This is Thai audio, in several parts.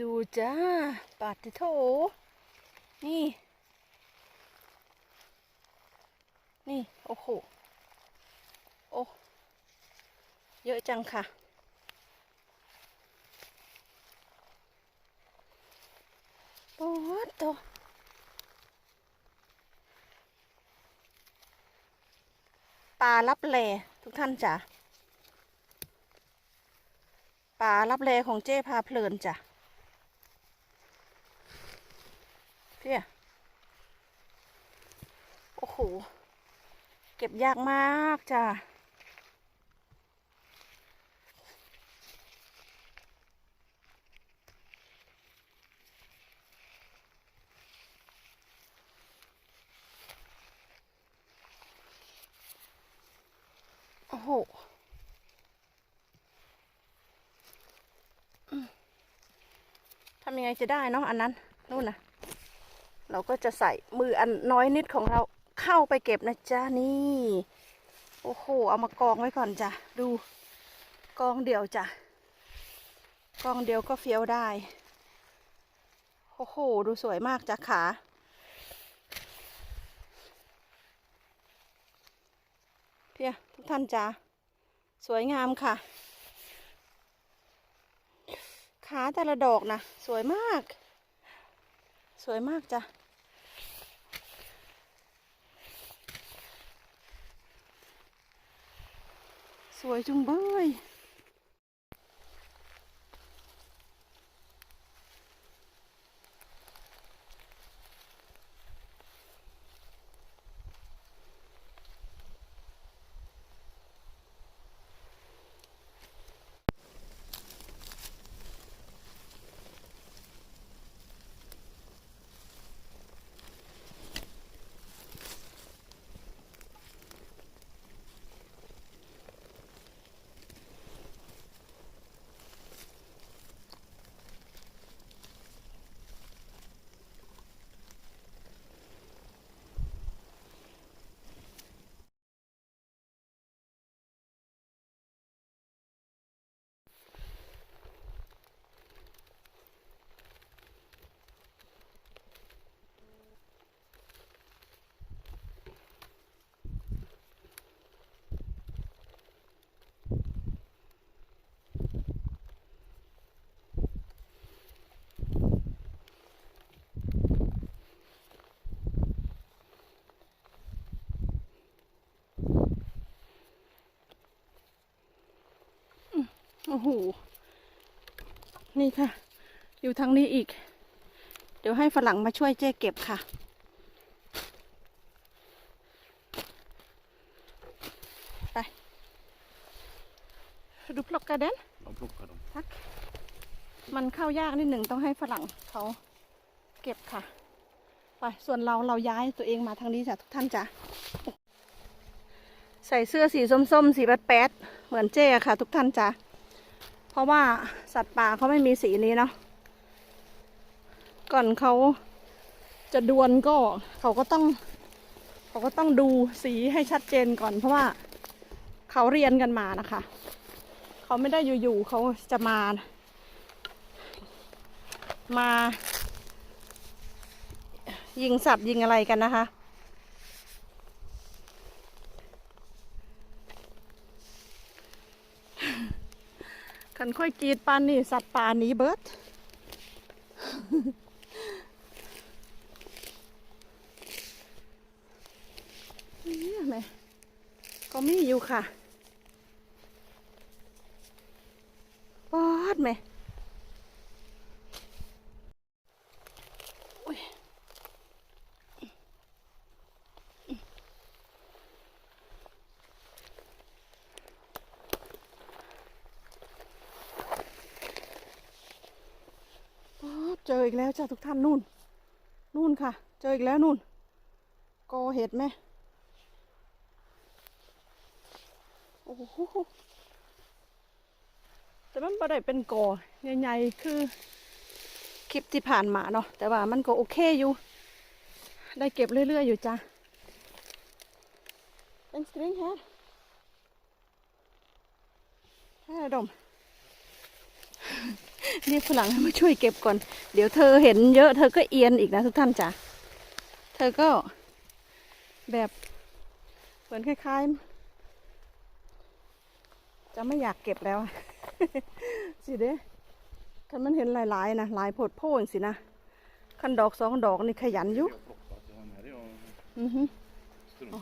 ดูจ้าปาติโถนี่ นี่ โอ้โห โอ้ เยอะจังค่ะโอ้โตปลาลับแลทุกท่านจ้ะปลาลับแลของเจ้พาเพลินจ้ะ เพี่ยโอ้โห เก็บยากมากจ้ะโอ้โหทำยังไงจะได้เนาะอันนั้นนู่นนะ เราก็จะใส่มืออันน้อยนิดของเราเข้าไปเก็บนะจ๊ะนี่โอ้โหเอามากองไว้ก่อนจ้ะดูกองเดียวจ้ะกองเดียวก็เฟี้ยวได้โอ้โหดูสวยมากจ้ะขาเพียทุกท่านจ้าสวยงามค่ะ ขาแต่ละดอกนะสวยมาก สวยมากจ้ะ สวยจุงเบย โอ้โห นี่ค่ะ อยู่ทางนี้อีก เดี๋ยวให้ฝรั่งมาช่วยเจ๊เก็บค่ะ ไป ดูพลอกกระเด็น De plockar dem. ทัก มันเข้ายากนิดหนึ่งต้องให้ฝรั่งเขาเก็บค่ะ ไป ส่วนเราเราย้ายตัวเองมาทางนี้จ้ะทุกท่านจ้ะใส่เสื้อสีส้มๆ สีแป๊ดๆเหมือนเจ๊อะค่ะ ทุกท่านจ้ะเพ ราะว่าสัตว์ป่าเขาไม่มีสีนี้เนาะก่อนเขาจะดวลก็เขาก็ต้อง เขาก็ต้องดูสีให้ชัดเจนก่อน เพราะว่าเขาเรียนกันมานะคะ เขาไม่ได้อยู่ๆเขาจะมา มา ยิงสัตว์ยิงอะไรกันนะคะ ขันค่อยกรีดปานนี่สัตว์ป่าหนีเบิดนี่แม่ก็มีอยู่ค่ะปอดแม่อุ๊ยป๊อด เจออีกแล้วจ้ะทุกท่านนู่น นู่นค่ะ เจออีกแล้วนู่นกอเห็ดไหมโอ้โหแต่มันบ่ได้เป็นกอใหญ่ๆคือ คลิปที่ผ่านมาเนาะแต่ว่ามันก็โอเคอยู่ ได้เก็บเรื่อยๆอยู่จ้ะเป็นสตริงแฮะแฮะดม เรียกฝรั่งให้มาช่วยเก็บก่อน เดี๋ยวเธอเห็นเยอะเธอก็เอียนอีกนะทุกท่านจ้ะ เธอก็แบบเหมือนคล้ายๆ จะไม่อยากเก็บแล้วสิเด้คันมันเห็นหลายๆนะหลายโพดโพ่งสินะคันดอกสองดอกนี่ขยันอยู่อือฮึอ๋อ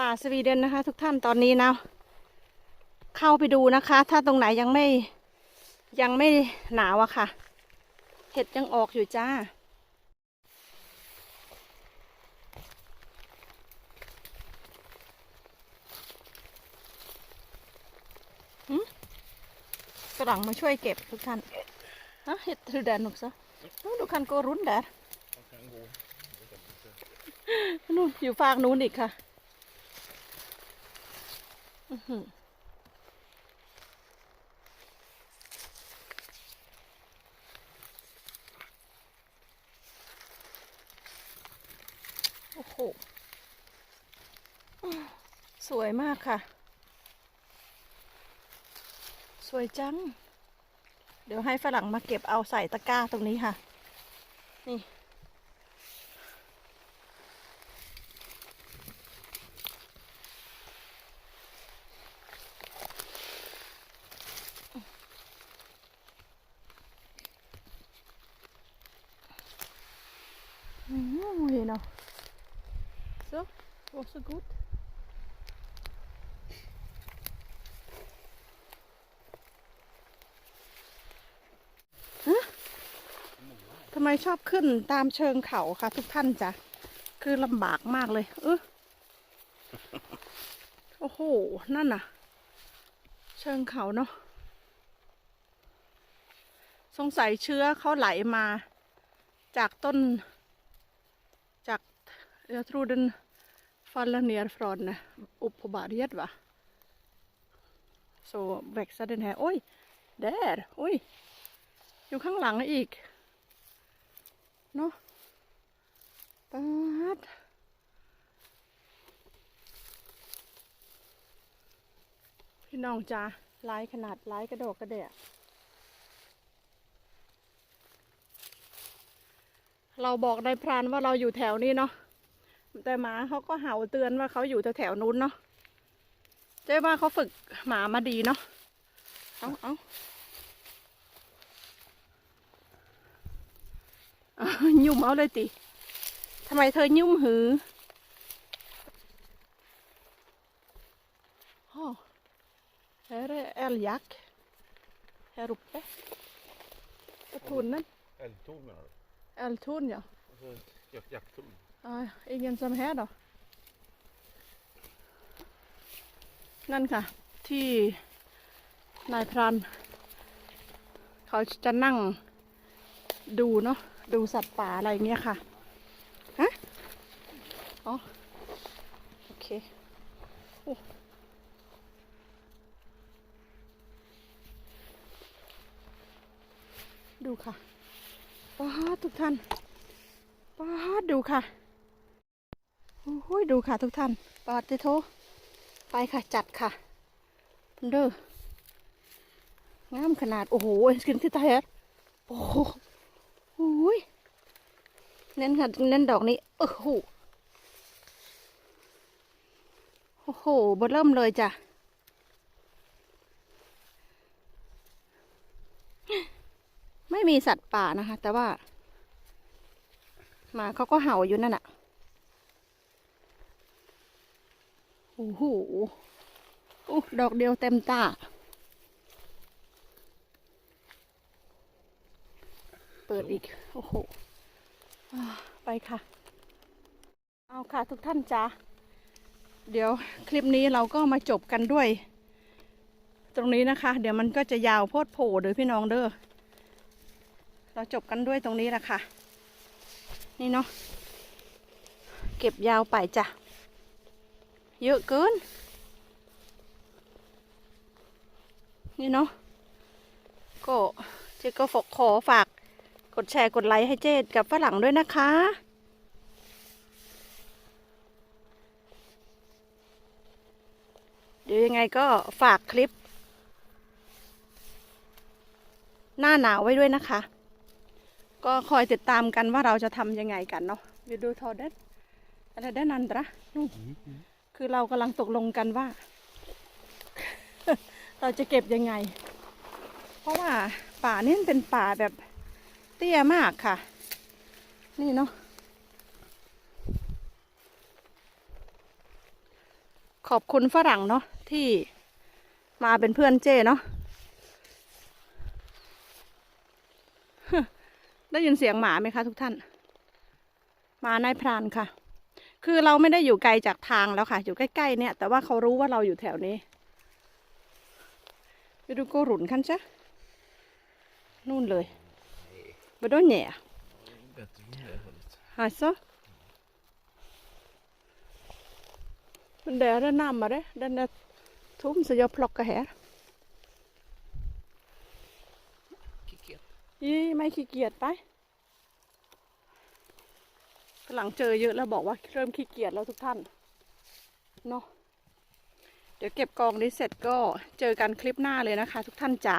ป่าสวีเดนนะคะ ทุกท่านตอนนี้นะเข้าไปดูนะคะ ถ้าตรงไหนยังไม่ยังไม่หนาวอะค่ะ เห็ดยังออกอยู่จ้า กระดังมาช่วยเก็บทุกท่านฮะเห็ดทรูแดนนุกซะนู่นดูคันโกรุนแดดนู่นอยู่ฟากนู้นอีกค่ะอื้อหือ โอ้โห สวยมากค่ะ สวยจัง เดี๋ยวให้ฝรั่งมาเก็บเอาใส่ตะกร้าตรงนี้ค่ะ นี่ อืม you know so was so good ทำไมชอบขึ้นตามเชิงเขาคะทุกท่านจ้ะ คือลำบากมากเลยเออโอ้โห นั่นน่ะ เชิงเขาเนาะ สงสัยเชื้อเขาไหลมา จากต้น จาก jag tror den faller ner från upp på berget va så växer den här oj där oj อยู่ข้างหลังอีก เนาะปาดพี่น้องจ้าลายขนาดลายกระโดกกระเดะเราบอกนายพรานว่าเราอยู่แถวนี้เนาะ แต่หมาเขาก็เห่าเตือนว่าเขาอยู่แถวๆนู้นเนาะเจ๊ว่าเขาฝึกหมามาดีเนาะเอาเอาอะยุ่มเอาเลยติทำไมเธอยุ่มหือโอ้ här är älgjakt. Här uppe. På tunneln. Eldtorn menar du? Älgtorn ja. Alltså jak- jakttorn? Ja. Ingen som här då. นั่นค่ะ ที่นายพรานเขาจะนั่งดูเนาะดูสัตว์ป่าอะไรเงี้ยค่ะฮะอ๋อโอเคโอ้ดูค่ะป้าทุกท่านป้าดูค่ะ โอ้ยดูค่ะทุกท่านปาติโทไปค่ะจัดค่ะเด้องามขนาด โอ้โหขึ้นที่ตาเฮ็ดโอ้โหยเน้นค่ะเน้นดอกนี้โอ้โหโอ้โหเบเริ่มเลยจ้ะไม่มีสัตว์ป่านะคะ แต่ว่าหมาเขาก็เห่าอยู่นั่นอะ โอ้โหโอ้ดอกเดียวเต็มตา เปิดอีก โอ้โห ไปค่ะ เอาค่ะทุกท่านจ้าเดี๋ยวคลิปนี้เราก็มาจบกันด้วย ตรงนี้นะคะ เดี๋ยวมันก็จะยาวโพดโผเด้อพี่น้องเด้อ เราจบกันด้วยตรงนี้แหละค่ะ นี่เนาะ เก็บยาวไปจ้ะ เยอะเกิน นี่เนาะ ก็เจ๊ก็ฝกขอฝาก กดแชร์กดไลค์ให้เจดกับฝรั่งด้วยนะคะ เดี๋ยวยังไงก็ฝากคลิป หน้าหนาวไว้ด้วยนะคะ ก็คอยติดตามกันว่าเราจะทำยังไงกันเนาะวิดูทอเดนอะไรได้นันตระนู่น คือเรากำลังตกลงกันว่า เราจะเก็บยังไง เพราะว่าป่านี่เป็นป่าแบบเตี้ยมากค่ะ นี่เนาะขอบคุณฝรั่งเนาะที่มาเป็นเพื่อนเจ้เนาะได้ยินเสียงหมาไหมคะทุกท่านหมานายพรานค่ะ คือเราไม่ได้อยู่ไกลจากทางแล้วค่ะ อยู่ใกล้ๆเนี่ย แต่ว่าเขารู้ว่าเราอยู่แถวนี้ไปดูโกหรุนคันจ้ะนู่นเลยไปโดนแหน่ Bättre med det här hållet. Alltså? Men det är närmare. Den är tom så jag plockar här. Kicket. ยี่ไม่ขี้เกียจไป หลังเจอเยอะแล้วบอกว่าเริ่มขี้เกียจแล้วทุกท่านเนาะเดี๋ยวเก็บกองนี้เสร็จก็เจอกันคลิปหน้าเลยนะคะ ทุกท่านจ๋า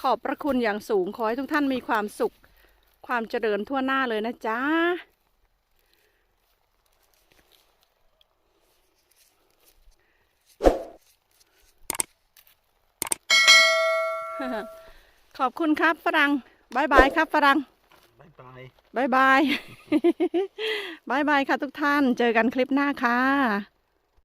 ขอบพระคุณอย่างสูงขอให้ทุกท่านมีความสุข ความเจริญทั่วหน้าเลยนะจ๊ะขอบคุณครับฝรั่งบายบายครับฝรั่ง บายบายบายบายค่ะทุกท่าน เจอกันคลิปหน้าค่ะ